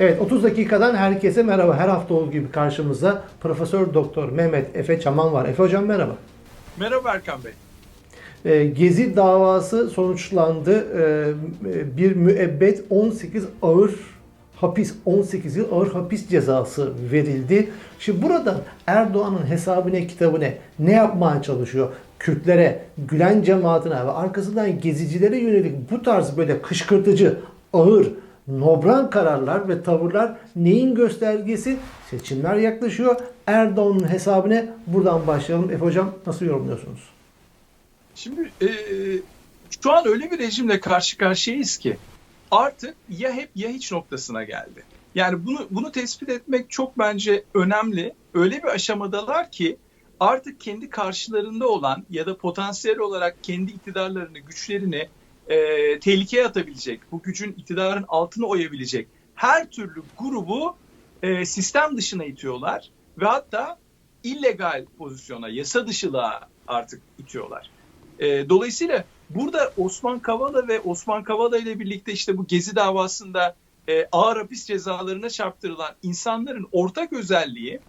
Evet 30 dakikadan herkese merhaba. Her hafta olduğu gibi karşımızda Profesör Doktor Mehmet Efe Çaman var. Efe hocam merhaba. Merhaba Erkan Bey. Ee, Gezi davası sonuçlandı. Ee, bir müebbet 18 ağır hapis 18 yıl ağır hapis cezası verildi. Şimdi burada Erdoğan'ın hesabı ne kitabı ne? Ne yapmaya çalışıyor? Kürtlere, Gülen cemaatine ve arkasından gezicilere yönelik bu tarz böyle kışkırtıcı, ağır, nobran kararlar ve tavırlar neyin göstergesi? Seçimler yaklaşıyor. Erdoğan'ın hesabına buradan başlayalım. Efe Hocam nasıl yorumluyorsunuz? Şimdi e, şu an öyle bir rejimle karşı karşıyayız ki artık ya hep ya hiç noktasına geldi. Yani bunu bunu tespit etmek çok bence önemli. Öyle bir aşamadalar ki artık kendi karşılarında olan ya da potansiyel olarak kendi iktidarlarını, güçlerini e, tehlikeye atabilecek, bu gücün iktidarın altına oyabilecek her türlü grubu e, sistem dışına itiyorlar ve hatta illegal pozisyona, yasa dışılığa artık itiyorlar. E, dolayısıyla burada Osman Kavala ve Osman Kavala ile birlikte işte bu Gezi davasında e, ağır hapis cezalarına çarptırılan insanların ortak özelliği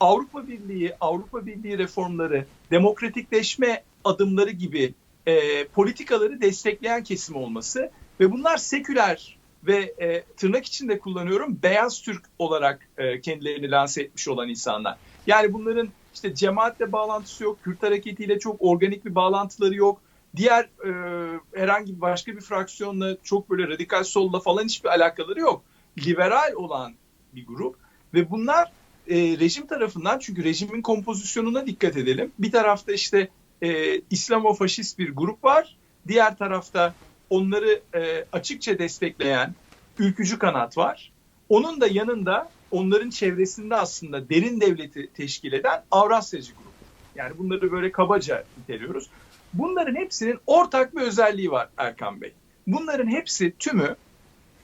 Avrupa Birliği, Avrupa Birliği reformları, demokratikleşme adımları gibi e, politikaları destekleyen kesim olması ve bunlar seküler ve e, tırnak içinde kullanıyorum beyaz Türk olarak e, kendilerini lanse etmiş olan insanlar. Yani bunların işte cemaatle bağlantısı yok, Kürt hareketiyle çok organik bir bağlantıları yok. Diğer e, herhangi başka bir fraksiyonla çok böyle radikal solla falan hiçbir alakaları yok. Liberal olan bir grup ve bunlar e, rejim tarafından çünkü rejimin kompozisyonuna dikkat edelim. Bir tarafta işte e, İslamofaşist bir grup var. Diğer tarafta onları e, açıkça destekleyen ülkücü kanat var. Onun da yanında onların çevresinde aslında derin devleti teşkil eden Avrasyacı grup. Yani bunları böyle kabaca niteliyoruz. Bunların hepsinin ortak bir özelliği var Erkan Bey. Bunların hepsi tümü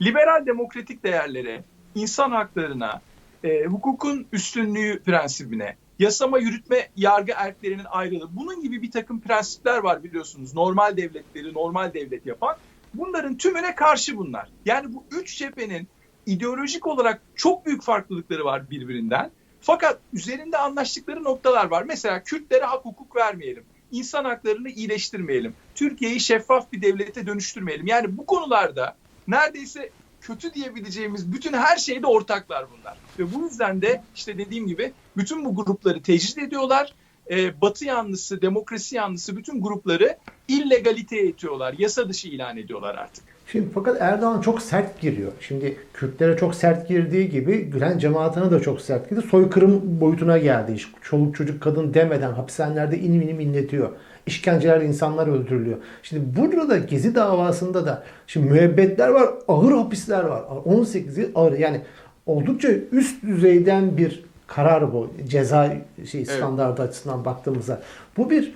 liberal demokratik değerlere, insan haklarına, e, hukukun üstünlüğü prensibine, yasama yürütme yargı erklerinin ayrılığı. Bunun gibi bir takım prensipler var biliyorsunuz. Normal devletleri normal devlet yapan. Bunların tümüne karşı bunlar. Yani bu üç cephenin ideolojik olarak çok büyük farklılıkları var birbirinden. Fakat üzerinde anlaştıkları noktalar var. Mesela Kürtlere hak hukuk vermeyelim. İnsan haklarını iyileştirmeyelim. Türkiye'yi şeffaf bir devlete dönüştürmeyelim. Yani bu konularda neredeyse kötü diyebileceğimiz bütün her şeyde ortaklar bunlar. Ve bu yüzden de işte dediğim gibi bütün bu grupları tecrit ediyorlar. Ee, batı yanlısı, demokrasi yanlısı bütün grupları illegaliteye itiyorlar. Yasa dışı ilan ediyorlar artık. Şimdi fakat Erdoğan çok sert giriyor. Şimdi Kürtlere çok sert girdiği gibi Gülen cemaatine de çok sert girdi. Soykırım boyutuna geldi iş. Çoluk çocuk kadın demeden hapishanelerde inim inim inletiyor. İşkencelerle insanlar öldürülüyor. Şimdi burada da Gezi davasında da şimdi müebbetler var, ağır hapisler var. 18 yıl ağır. Yani oldukça üst düzeyden bir karar bu. Ceza şey standartı evet. açısından baktığımızda. Bu bir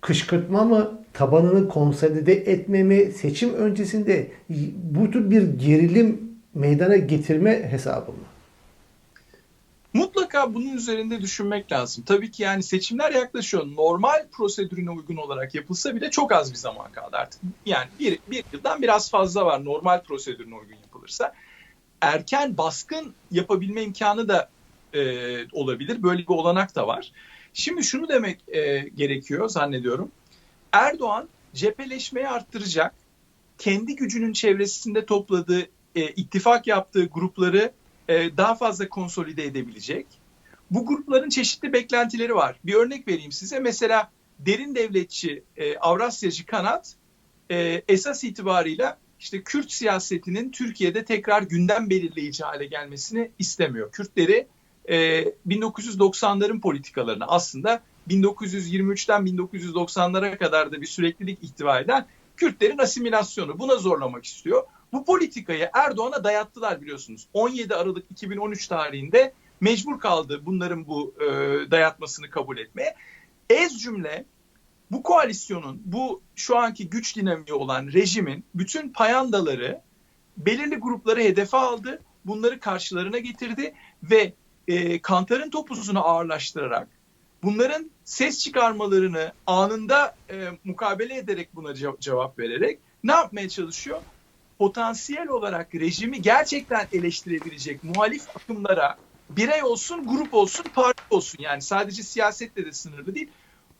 kışkırtma mı, tabanını konsolide etme mi, seçim öncesinde bu tür bir gerilim meydana getirme hesabı mı? Mutlaka bunun üzerinde düşünmek lazım. Tabii ki yani seçimler yaklaşıyor. Normal prosedürüne uygun olarak yapılsa bile çok az bir zaman kaldı artık. Yani bir, bir yıldan biraz fazla var normal prosedürüne uygun yapılırsa. Erken baskın yapabilme imkanı da e, olabilir. Böyle bir olanak da var. Şimdi şunu demek e, gerekiyor zannediyorum. Erdoğan cepheleşmeyi arttıracak. Kendi gücünün çevresinde topladığı, e, ittifak yaptığı grupları e, daha fazla konsolide edebilecek. Bu grupların çeşitli beklentileri var. Bir örnek vereyim size. Mesela derin devletçi, e, Avrasyacı kanat e, esas itibarıyla işte Kürt siyasetinin Türkiye'de tekrar gündem belirleyici hale gelmesini istemiyor. Kürtleri e, 1990'ların politikalarını aslında 1923'ten 1990'lara kadar da bir süreklilik ihtiva eden Kürtlerin asimilasyonu buna zorlamak istiyor. Bu politikayı Erdoğan'a dayattılar biliyorsunuz. 17 Aralık 2013 tarihinde mecbur kaldı bunların bu e, dayatmasını kabul etmeye. Ez cümle bu koalisyonun, bu şu anki güç dinamiği olan rejimin bütün payandaları belirli grupları hedefe aldı. Bunları karşılarına getirdi ve e, kantarın topuzunu ağırlaştırarak bunların ses çıkarmalarını anında e, mukabele ederek buna cevap vererek ne yapmaya çalışıyor? Potansiyel olarak rejimi gerçekten eleştirebilecek muhalif akımlara birey olsun, grup olsun, parti olsun yani sadece siyasetle de sınırlı değil.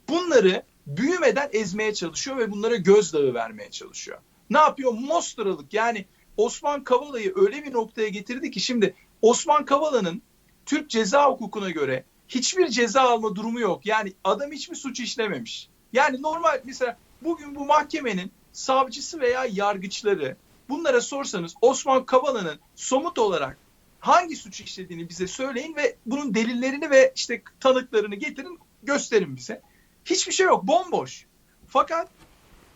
Bunları büyümeden ezmeye çalışıyor ve bunlara gözdağı vermeye çalışıyor. Ne yapıyor? Mostralık yani Osman Kavala'yı öyle bir noktaya getirdi ki şimdi Osman Kavala'nın Türk ceza hukukuna göre hiçbir ceza alma durumu yok. Yani adam hiçbir suç işlememiş. Yani normal mesela bugün bu mahkemenin savcısı veya yargıçları bunlara sorsanız Osman Kavala'nın somut olarak hangi suç işlediğini bize söyleyin ve bunun delillerini ve işte tanıklarını getirin gösterin bize. Hiçbir şey yok bomboş. Fakat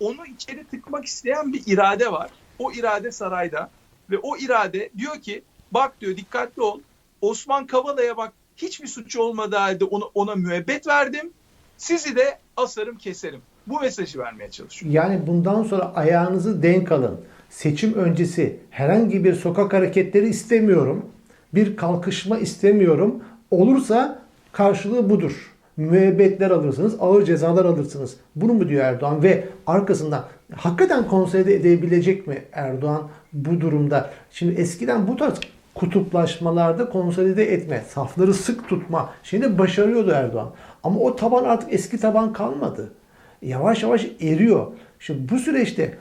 onu içeri tıkmak isteyen bir irade var. O irade sarayda ve o irade diyor ki bak diyor dikkatli ol. Osman Kavala'ya bak hiçbir suçu olmadığı halde ona, ona müebbet verdim. Sizi de asarım keserim. Bu mesajı vermeye çalışıyor. Yani bundan sonra ayağınızı denk alın. Seçim öncesi herhangi bir sokak hareketleri istemiyorum. Bir kalkışma istemiyorum. Olursa karşılığı budur. Müebbetler alırsınız, ağır cezalar alırsınız. Bunu mu diyor Erdoğan ve arkasından hakikaten konsolide edebilecek mi Erdoğan bu durumda? Şimdi eskiden bu tarz kutuplaşmalarda konsolide etme, safları sık tutma şimdi başarıyordu Erdoğan. Ama o taban artık eski taban kalmadı. Yavaş yavaş eriyor. Şimdi bu süreçte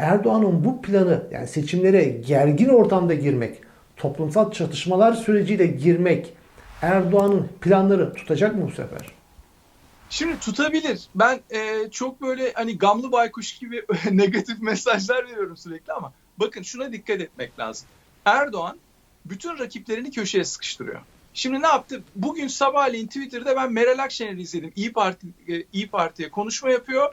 Erdoğan'ın bu planı yani seçimlere gergin ortamda girmek, toplumsal çatışmalar süreciyle girmek Erdoğan'ın planları tutacak mı bu sefer? Şimdi tutabilir. Ben e, çok böyle hani gamlı baykuş gibi negatif mesajlar veriyorum sürekli ama bakın şuna dikkat etmek lazım. Erdoğan bütün rakiplerini köşeye sıkıştırıyor. Şimdi ne yaptı? Bugün sabahleyin Twitter'da ben Meral Akşener'i izledim. İyi Parti e, İyi Parti'ye konuşma yapıyor.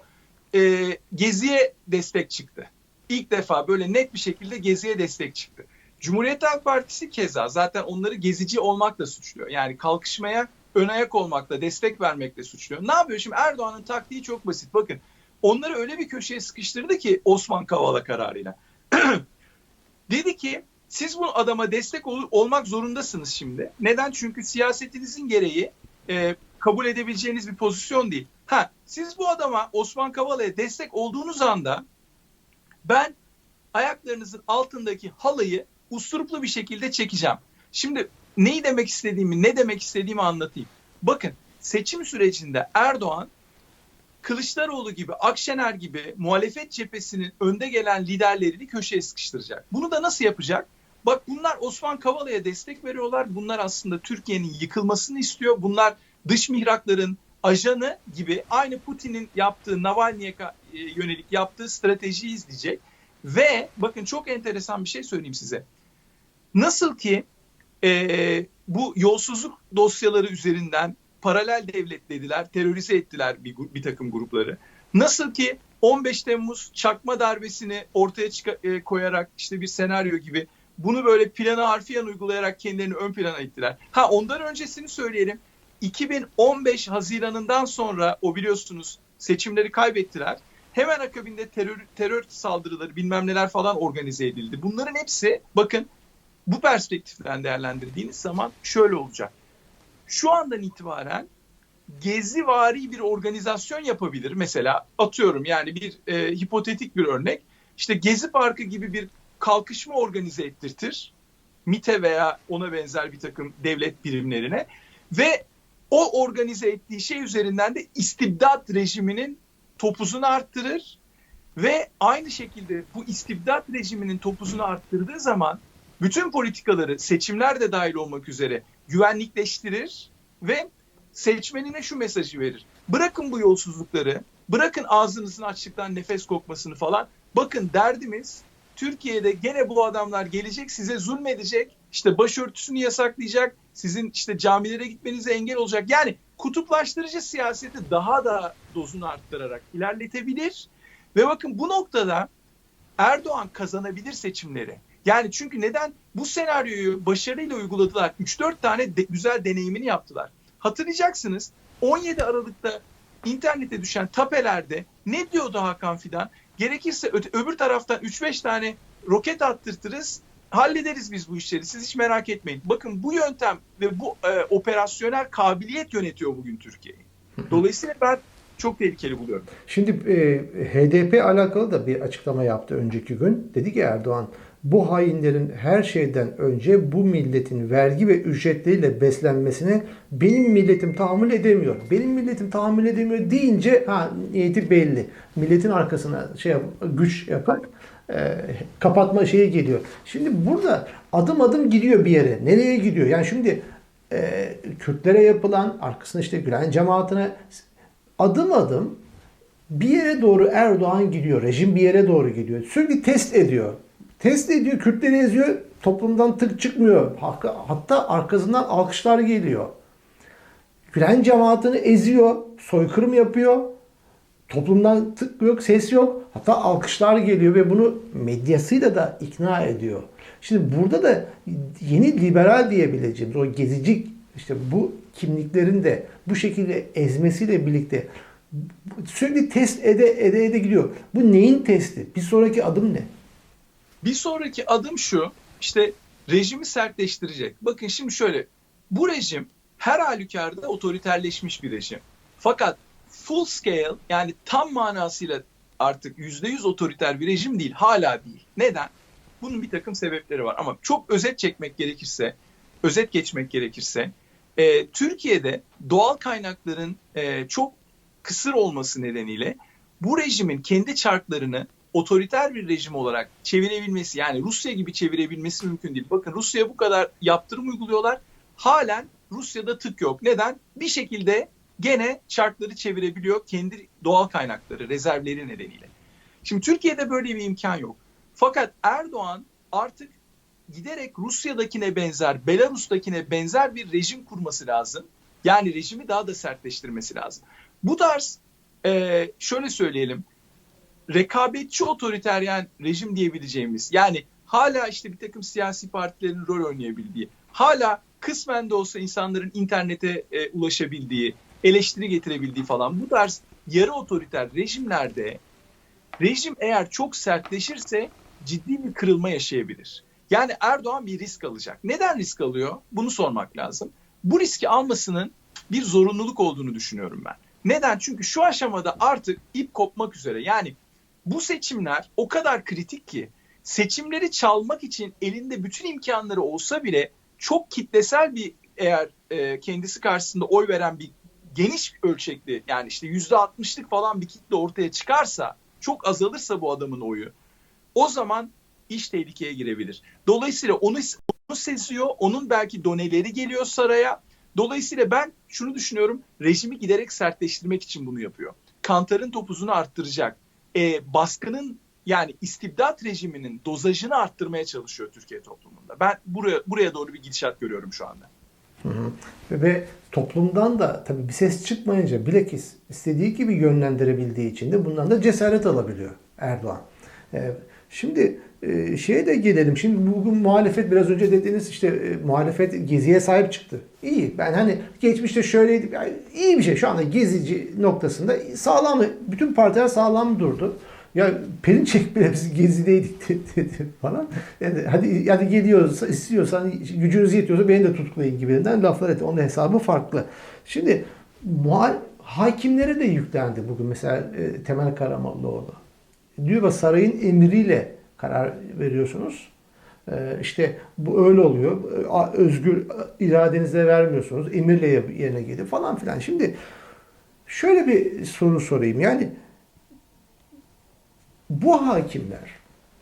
E, Gezi'ye destek çıktı. İlk defa böyle net bir şekilde Gezi'ye destek çıktı. Cumhuriyet Halk Partisi keza zaten onları gezici olmakla suçluyor. Yani kalkışmaya ön ayak olmakla, destek vermekle suçluyor. Ne yapıyor şimdi? Erdoğan'ın taktiği çok basit. Bakın onları öyle bir köşeye sıkıştırdı ki Osman Kavala kararıyla. Dedi ki siz bu adama destek ol, olmak zorundasınız şimdi. Neden? Çünkü siyasetinizin gereği e, kabul edebileceğiniz bir pozisyon değil. Ha, siz bu adama Osman Kavala'ya destek olduğunuz anda ben ayaklarınızın altındaki halıyı usturuplu bir şekilde çekeceğim. Şimdi neyi demek istediğimi, ne demek istediğimi anlatayım. Bakın seçim sürecinde Erdoğan Kılıçdaroğlu gibi, Akşener gibi muhalefet cephesinin önde gelen liderlerini köşeye sıkıştıracak. Bunu da nasıl yapacak? Bak bunlar Osman Kavala'ya destek veriyorlar. Bunlar aslında Türkiye'nin yıkılmasını istiyor. Bunlar dış mihrakların ajanı gibi aynı Putin'in yaptığı Navalny'e yönelik yaptığı stratejiyi izleyecek. Ve bakın çok enteresan bir şey söyleyeyim size. Nasıl ki e, bu yolsuzluk dosyaları üzerinden paralel devletlediler, terörize ettiler bir, bir takım grupları. Nasıl ki 15 Temmuz çakma darbesini ortaya e, koyarak işte bir senaryo gibi bunu böyle plana harfiyen uygulayarak kendilerini ön plana ittiler. Ha ondan öncesini söyleyelim. 2015 Haziran'ından sonra o biliyorsunuz seçimleri kaybettiler. Hemen akabinde terör, terör saldırıları bilmem neler falan organize edildi. Bunların hepsi bakın bu perspektiften değerlendirdiğiniz zaman şöyle olacak. Şu andan itibaren gezivari bir organizasyon yapabilir. Mesela atıyorum yani bir e, hipotetik bir örnek. İşte Gezi Parkı gibi bir kalkışma organize ettirtir. MIT'e veya ona benzer bir takım devlet birimlerine ve o organize ettiği şey üzerinden de istibdat rejiminin topuzunu arttırır ve aynı şekilde bu istibdat rejiminin topuzunu arttırdığı zaman bütün politikaları seçimler de dahil olmak üzere güvenlikleştirir ve seçmenine şu mesajı verir. Bırakın bu yolsuzlukları, bırakın ağzınızın açlıktan nefes kokmasını falan. Bakın derdimiz Türkiye'de gene bu adamlar gelecek size zulmedecek, işte başörtüsünü yasaklayacak, sizin işte camilere gitmenize engel olacak. Yani kutuplaştırıcı siyaseti daha da dozunu arttırarak ilerletebilir. Ve bakın bu noktada Erdoğan kazanabilir seçimleri. Yani çünkü neden? Bu senaryoyu başarıyla uyguladılar. 3-4 tane de, güzel deneyimini yaptılar. Hatırlayacaksınız 17 Aralık'ta internete düşen tapelerde ne diyordu Hakan Fidan? Gerekirse öte, öbür taraftan 3-5 tane roket attırtırız hallederiz biz bu işleri. Siz hiç merak etmeyin. Bakın bu yöntem ve bu e, operasyonel kabiliyet yönetiyor bugün Türkiye'yi. Dolayısıyla ben çok tehlikeli buluyorum. Şimdi e, HDP alakalı da bir açıklama yaptı önceki gün. Dedi ki Erdoğan bu hainlerin her şeyden önce bu milletin vergi ve ücretleriyle beslenmesine benim milletim tahammül edemiyor. Benim milletim tahammül edemiyor deyince ha niyeti belli. Milletin arkasına şey yap, güç yapıp e, kapatma şeyi geliyor. Şimdi burada adım adım gidiyor bir yere. Nereye gidiyor? Yani şimdi e, Kürtlere yapılan arkasında işte Gülen cemaatine adım adım bir yere doğru Erdoğan gidiyor. Rejim bir yere doğru gidiyor. Sürekli test ediyor. Test ediyor, Kürtleri eziyor. Toplumdan tık çıkmıyor. Hatta arkasından alkışlar geliyor. Gülen cemaatini eziyor. Soykırım yapıyor. Toplumdan tık yok, ses yok. Hatta alkışlar geliyor ve bunu medyasıyla da ikna ediyor. Şimdi burada da yeni liberal diyebileceğimiz o gezici işte bu kimliklerin de bu şekilde ezmesiyle birlikte sürekli test ede ede ede gidiyor. Bu neyin testi? Bir sonraki adım ne? Bir sonraki adım şu. işte rejimi sertleştirecek. Bakın şimdi şöyle. Bu rejim her halükarda otoriterleşmiş bir rejim. Fakat full scale yani tam manasıyla artık %100 otoriter bir rejim değil. Hala değil. Neden? Bunun bir takım sebepleri var. Ama çok özet çekmek gerekirse, özet geçmek gerekirse e, Türkiye'de doğal kaynakların e, çok kısır olması nedeniyle bu rejimin kendi çarklarını otoriter bir rejim olarak çevirebilmesi yani Rusya gibi çevirebilmesi mümkün değil. Bakın Rusya bu kadar yaptırım uyguluyorlar. Halen Rusya'da tık yok. Neden? Bir şekilde gene çarkları çevirebiliyor kendi doğal kaynakları, rezervleri nedeniyle. Şimdi Türkiye'de böyle bir imkan yok. Fakat Erdoğan artık giderek Rusya'dakine benzer, Belarus'takine benzer bir rejim kurması lazım. Yani rejimi daha da sertleştirmesi lazım. Bu tarz e, şöyle söyleyelim rekabetçi otoriteryen rejim diyebileceğimiz yani hala işte bir takım siyasi partilerin rol oynayabildiği hala kısmen de olsa insanların internete e, ulaşabildiği eleştiri getirebildiği falan bu tarz yarı otoriter rejimlerde rejim eğer çok sertleşirse ciddi bir kırılma yaşayabilir. Yani Erdoğan bir risk alacak. Neden risk alıyor? Bunu sormak lazım. Bu riski almasının bir zorunluluk olduğunu düşünüyorum ben. Neden? Çünkü şu aşamada artık ip kopmak üzere. Yani bu seçimler o kadar kritik ki seçimleri çalmak için elinde bütün imkanları olsa bile çok kitlesel bir eğer e, kendisi karşısında oy veren bir geniş ölçekli yani işte yüzde altmışlık falan bir kitle ortaya çıkarsa çok azalırsa bu adamın oyu o zaman iş tehlikeye girebilir. Dolayısıyla onu, onu seziyor, onun belki doneleri geliyor saraya. Dolayısıyla ben şunu düşünüyorum, rejimi giderek sertleştirmek için bunu yapıyor. Kantarın topuzunu arttıracak e, baskının yani istibdat rejiminin dozajını arttırmaya çalışıyor Türkiye toplumunda. Ben buraya buraya doğru bir gidişat görüyorum şu anda. Hı hı. Ve toplumdan da tabii bir ses çıkmayınca bilakis istediği gibi yönlendirebildiği için de bundan da cesaret alabiliyor Erdoğan. Ee, şimdi e, şeye de gelelim. Şimdi bugün muhalefet biraz önce dediğiniz işte e, muhalefet geziye sahip çıktı. İyi. Ben hani geçmişte şöyleydi. Yani iyi bir şey. Şu anda gezici noktasında sağlam bütün partiler sağlam durdu. Ya Perinçek bile biz gezideydik dedi falan. Yani hadi hadi geliyoruz istiyorsan gücünüz yetiyorsa beni de tutuklayın gibisinden laflar etti. Onun hesabı farklı. Şimdi muhal hakimlere de yüklendi bugün mesela e, Temel Karamollaoğlu. Diyor ki sarayın emriyle karar veriyorsunuz. Ee, işte bu öyle oluyor. Özgür iradenizle vermiyorsunuz. Emirle yerine geliyor falan filan. Şimdi şöyle bir soru sorayım. Yani bu hakimler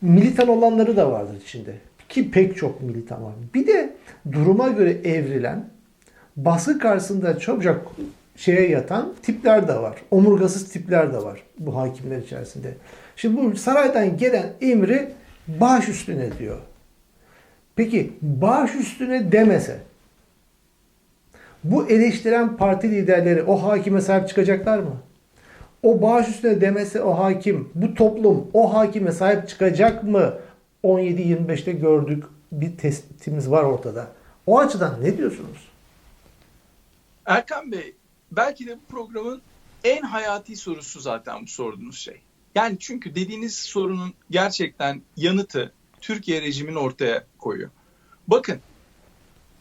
militan olanları da vardır içinde. Ki pek çok militan var. Bir de duruma göre evrilen baskı karşısında çabucak şeye yatan tipler de var. Omurgasız tipler de var bu hakimler içerisinde. Şimdi bu saraydan gelen emri baş üstüne diyor. Peki baş üstüne demese bu eleştiren parti liderleri o hakime sahip çıkacaklar mı? O bağış üstüne demese o hakim, bu toplum o hakime sahip çıkacak mı? 17-25'te gördük bir testimiz var ortada. O açıdan ne diyorsunuz? Erkan Bey, belki de bu programın en hayati sorusu zaten bu sorduğunuz şey. Yani çünkü dediğiniz sorunun gerçekten yanıtı Türkiye rejimin ortaya koyuyor. Bakın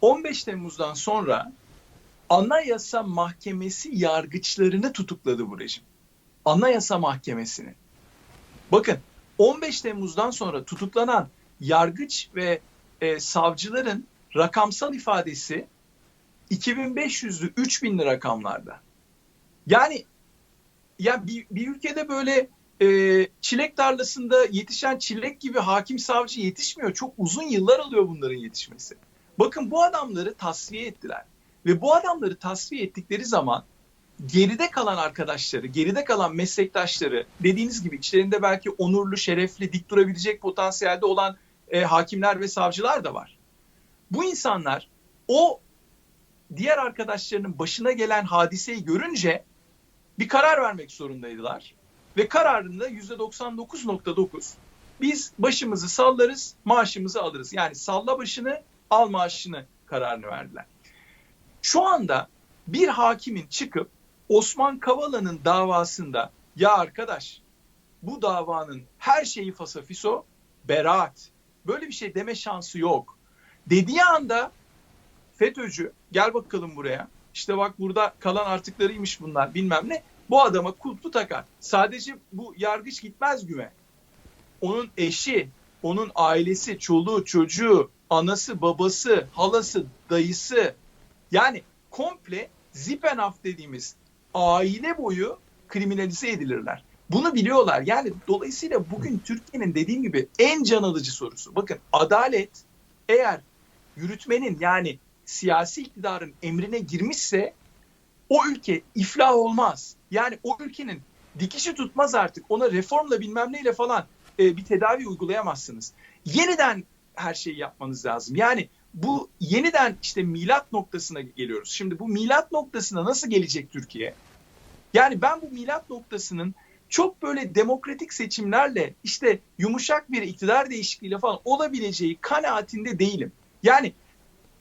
15 Temmuz'dan sonra Anayasa Mahkemesi yargıçlarını tutukladı bu rejim. Anayasa Mahkemesi'ni. Bakın 15 Temmuz'dan sonra tutuklanan yargıç ve e, savcıların rakamsal ifadesi 2500'lü 3000'li rakamlarda. Yani ya bir, bir ülkede böyle e, çilek tarlasında yetişen çilek gibi hakim savcı yetişmiyor. Çok uzun yıllar alıyor bunların yetişmesi. Bakın bu adamları tasfiye ettiler. Ve bu adamları tasfiye ettikleri zaman geride kalan arkadaşları, geride kalan meslektaşları dediğiniz gibi içlerinde belki onurlu, şerefli, dik durabilecek potansiyelde olan e, hakimler ve savcılar da var. Bu insanlar o diğer arkadaşlarının başına gelen hadiseyi görünce bir karar vermek zorundaydılar. Ve kararında %99.9 biz başımızı sallarız, maaşımızı alırız. Yani salla başını, al maaşını kararını verdiler. Şu anda bir hakimin çıkıp Osman Kavala'nın davasında ya arkadaş bu davanın her şeyi fasafiso, beraat. Böyle bir şey deme şansı yok. Dediği anda FETÖ'cü gel bakalım buraya. İşte bak burada kalan artıklarıymış bunlar bilmem ne. Bu adama kulplu takar. Sadece bu yargıç gitmez güme. Onun eşi, onun ailesi, çoluğu, çocuğu, anası, babası, halası, dayısı. Yani komple zipenaf dediğimiz aile boyu kriminalize edilirler. Bunu biliyorlar. Yani dolayısıyla bugün Türkiye'nin dediğim gibi en can alıcı sorusu. Bakın adalet eğer yürütmenin yani siyasi iktidarın emrine girmişse o ülke iflah olmaz. Yani o ülkenin dikişi tutmaz artık. Ona reformla bilmem neyle falan e, bir tedavi uygulayamazsınız. Yeniden her şeyi yapmanız lazım. Yani bu yeniden işte milat noktasına geliyoruz. Şimdi bu milat noktasına nasıl gelecek Türkiye? Yani ben bu milat noktasının çok böyle demokratik seçimlerle işte yumuşak bir iktidar değişikliğiyle falan olabileceği kanaatinde değilim. Yani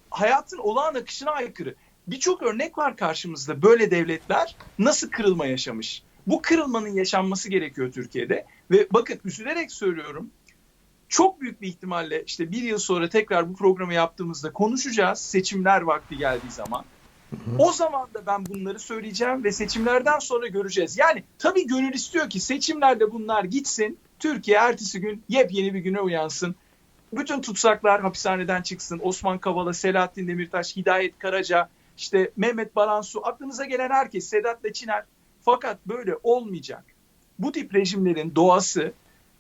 hayatın olağan akışına aykırı. Birçok örnek var karşımızda böyle devletler nasıl kırılma yaşamış. Bu kırılmanın yaşanması gerekiyor Türkiye'de. Ve bakın üzülerek söylüyorum çok büyük bir ihtimalle işte bir yıl sonra tekrar bu programı yaptığımızda konuşacağız seçimler vakti geldiği zaman. O zaman da ben bunları söyleyeceğim ve seçimlerden sonra göreceğiz. Yani tabii gönül istiyor ki seçimlerde bunlar gitsin. Türkiye ertesi gün yepyeni bir güne uyansın. Bütün tutsaklar hapishaneden çıksın. Osman Kavala, Selahattin Demirtaş, Hidayet Karaca, işte Mehmet Baransu, aklınıza gelen herkes, Sedat Leçiner. Fakat böyle olmayacak. Bu tip rejimlerin doğası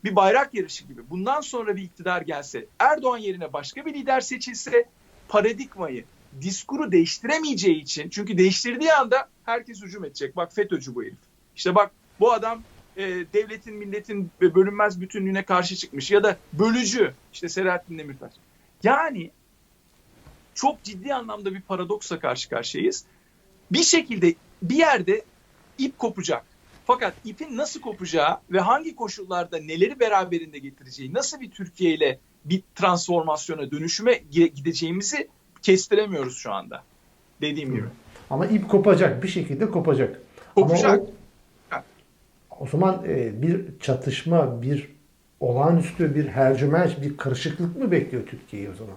bir bayrak yarışı gibi. Bundan sonra bir iktidar gelse, Erdoğan yerine başka bir lider seçilse paradigmayı, diskuru değiştiremeyeceği için çünkü değiştirdiği anda herkes hücum edecek. Bak FETÖ'cü bu herif. İşte bak bu adam e, devletin milletin bölünmez bütünlüğüne karşı çıkmış ya da bölücü işte Selahattin Demirtaş. Yani çok ciddi anlamda bir paradoksla karşı karşıyayız. Bir şekilde bir yerde ip kopacak. Fakat ipin nasıl kopacağı ve hangi koşullarda neleri beraberinde getireceği, nasıl bir Türkiye ile bir transformasyona, dönüşüme gideceğimizi kestiremiyoruz şu anda. Dediğim gibi. Ama ip kopacak. Bir şekilde kopacak. Kopacak. Ama o, o zaman e, bir çatışma, bir olağanüstü bir hercümenç, bir karışıklık mı bekliyor Türkiye'yi o zaman?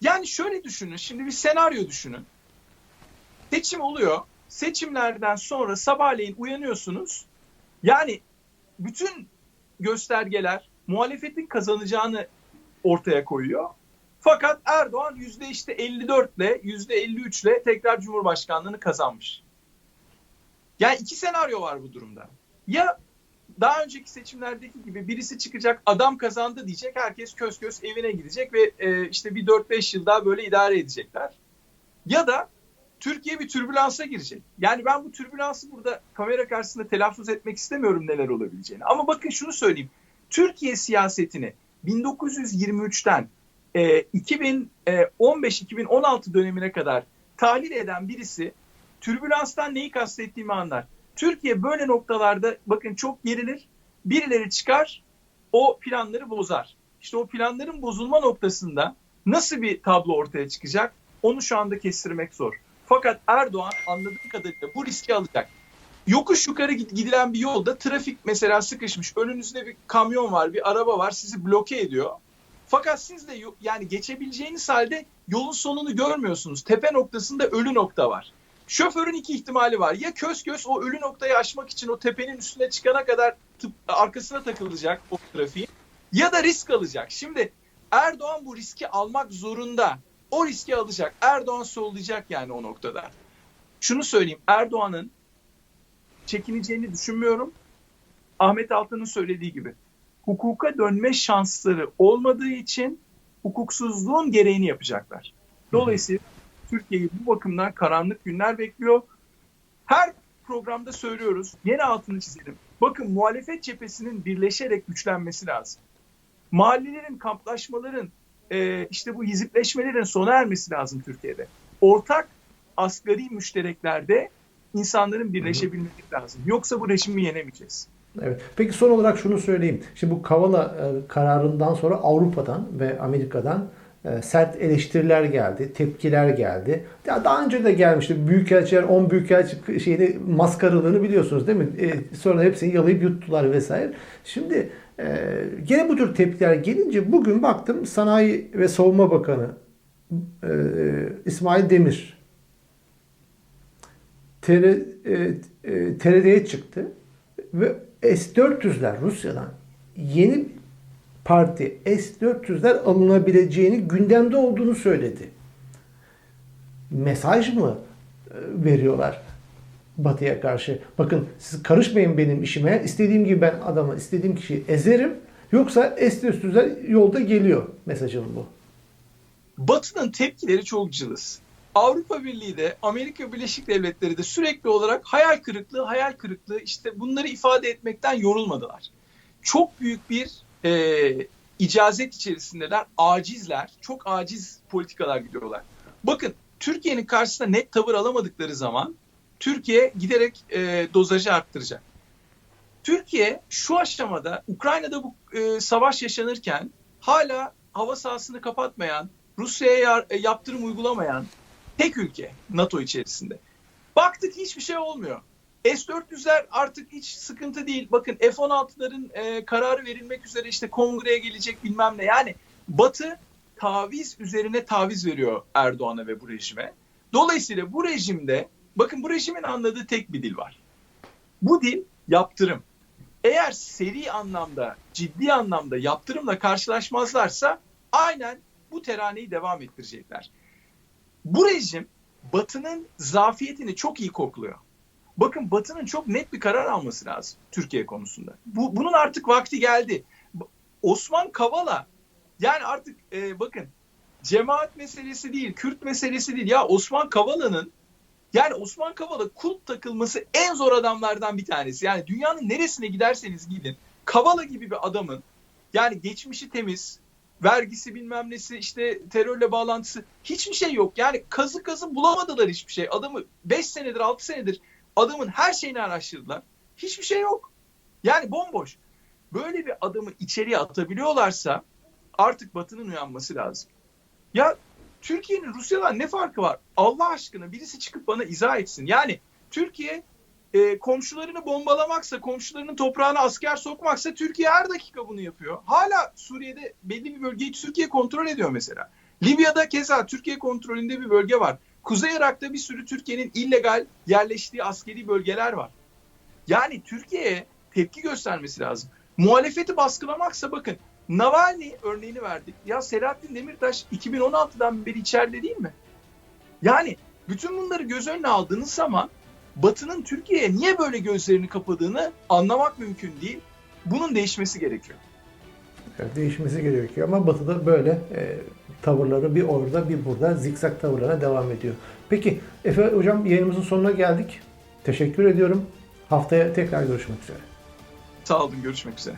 Yani şöyle düşünün. Şimdi bir senaryo düşünün. Seçim oluyor. Seçimlerden sonra sabahleyin uyanıyorsunuz. Yani bütün göstergeler muhalefetin kazanacağını ortaya koyuyor. Fakat Erdoğan yüzde işte 54 ile yüzde 53 ile tekrar Cumhurbaşkanlığını kazanmış. Yani iki senaryo var bu durumda. Ya daha önceki seçimlerdeki gibi birisi çıkacak adam kazandı diyecek herkes köz köz evine gidecek ve e, işte bir 4-5 yıl daha böyle idare edecekler. Ya da Türkiye bir türbülansa girecek. Yani ben bu türbülansı burada kamera karşısında telaffuz etmek istemiyorum neler olabileceğini. Ama bakın şunu söyleyeyim. Türkiye siyasetini 1923'ten e, 2015-2016 dönemine kadar tahlil eden birisi türbülanstan neyi kastettiğimi anlar. Türkiye böyle noktalarda bakın çok gerilir. Birileri çıkar o planları bozar. İşte o planların bozulma noktasında nasıl bir tablo ortaya çıkacak onu şu anda kestirmek zor. Fakat Erdoğan anladığım kadarıyla bu riski alacak. Yokuş yukarı gidilen bir yolda trafik mesela sıkışmış. Önünüzde bir kamyon var, bir araba var sizi bloke ediyor. Fakat siz de yani geçebileceğiniz halde yolun sonunu görmüyorsunuz. Tepe noktasında ölü nokta var. Şoförün iki ihtimali var. Ya köz köz o ölü noktayı aşmak için o tepenin üstüne çıkana kadar tıp, arkasına takılacak o trafiğin ya da risk alacak. Şimdi Erdoğan bu riski almak zorunda. O riski alacak. Erdoğan sollayacak yani o noktada. Şunu söyleyeyim. Erdoğan'ın çekineceğini düşünmüyorum. Ahmet Altan'ın söylediği gibi hukuka dönme şansları olmadığı için hukuksuzluğun gereğini yapacaklar. Dolayısıyla Türkiye'yi bu bakımdan karanlık günler bekliyor. Her programda söylüyoruz. Yine altını çizelim. Bakın muhalefet cephesinin birleşerek güçlenmesi lazım. Mahallelerin, kamplaşmaların, e, işte bu hizipleşmelerin sona ermesi lazım Türkiye'de. Ortak asgari müştereklerde insanların birleşebilmesi lazım. Yoksa bu rejimi yenemeyeceğiz. Evet. Peki son olarak şunu söyleyeyim. Şimdi bu Kavala e, kararından sonra Avrupa'dan ve Amerika'dan e, sert eleştiriler geldi, tepkiler geldi. Ya daha önce de gelmişti. Büyükelçiler, 10 büyükelçi şeyini maskaralığını biliyorsunuz değil mi? E, sonra hepsini yalayıp yuttular vesaire. Şimdi e, gene bu tür tepkiler gelince bugün baktım Sanayi ve Savunma Bakanı e, İsmail Demir TR, e, e, TRT'ye çıktı ve S-400'ler Rusya'dan yeni parti S-400'ler alınabileceğini gündemde olduğunu söyledi. Mesaj mı e, veriyorlar Batı'ya karşı? Bakın siz karışmayın benim işime. İstediğim gibi ben adamı, istediğim kişiyi ezerim. Yoksa S-400'ler yolda geliyor mesajım bu. Batı'nın tepkileri çok cılız. Avrupa Birliği de Amerika Birleşik Devletleri de sürekli olarak hayal kırıklığı, hayal kırıklığı işte bunları ifade etmekten yorulmadılar. Çok büyük bir e, icazet içerisindeler, acizler, çok aciz politikalar gidiyorlar. Bakın Türkiye'nin karşısında net tavır alamadıkları zaman Türkiye giderek e, dozajı arttıracak. Türkiye şu aşamada Ukrayna'da bu e, savaş yaşanırken hala hava sahasını kapatmayan, Rusya'ya e, yaptırım uygulamayan tek ülke NATO içerisinde. Baktık hiçbir şey olmuyor. S-400'ler artık hiç sıkıntı değil. Bakın F-16'ların e, kararı verilmek üzere işte kongreye gelecek bilmem ne. Yani Batı taviz üzerine taviz veriyor Erdoğan'a ve bu rejime. Dolayısıyla bu rejimde bakın bu rejimin anladığı tek bir dil var. Bu dil yaptırım. Eğer seri anlamda, ciddi anlamda yaptırımla karşılaşmazlarsa aynen bu teraneyi devam ettirecekler. Bu rejim Batı'nın zafiyetini çok iyi kokluyor. Bakın Batı'nın çok net bir karar alması lazım Türkiye konusunda. Bu, bunun artık vakti geldi. Osman Kavala yani artık e, bakın cemaat meselesi değil, Kürt meselesi değil. Ya Osman Kavala'nın yani Osman Kavala kulp takılması en zor adamlardan bir tanesi. Yani dünyanın neresine giderseniz gidin Kavala gibi bir adamın yani geçmişi temiz, vergisi bilmem nesi işte terörle bağlantısı hiçbir şey yok. Yani kazı kazı bulamadılar hiçbir şey. Adamı 5 senedir 6 senedir adamın her şeyini araştırdılar. Hiçbir şey yok. Yani bomboş. Böyle bir adamı içeriye atabiliyorlarsa artık Batı'nın uyanması lazım. Ya Türkiye'nin Rusya'dan ne farkı var? Allah aşkına birisi çıkıp bana izah etsin. Yani Türkiye e, komşularını bombalamaksa, komşularının toprağına asker sokmaksa Türkiye her dakika bunu yapıyor. Hala Suriye'de belli bir bölgeyi Türkiye kontrol ediyor mesela. Libya'da keza Türkiye kontrolünde bir bölge var. Kuzey Irak'ta bir sürü Türkiye'nin illegal yerleştiği askeri bölgeler var. Yani Türkiye'ye tepki göstermesi lazım. Muhalefeti baskılamaksa bakın Navalny örneğini verdik. Ya Selahattin Demirtaş 2016'dan beri içeride değil mi? Yani bütün bunları göz önüne aldığınız zaman Batı'nın Türkiye'ye niye böyle gözlerini kapadığını anlamak mümkün değil. Bunun değişmesi gerekiyor. Evet, değişmesi gerekiyor ama Batı'da böyle e, tavırları bir orada bir burada zikzak tavırlarına devam ediyor. Peki Efe Hocam yayınımızın sonuna geldik. Teşekkür ediyorum. Haftaya tekrar görüşmek üzere. Sağ olun, görüşmek üzere.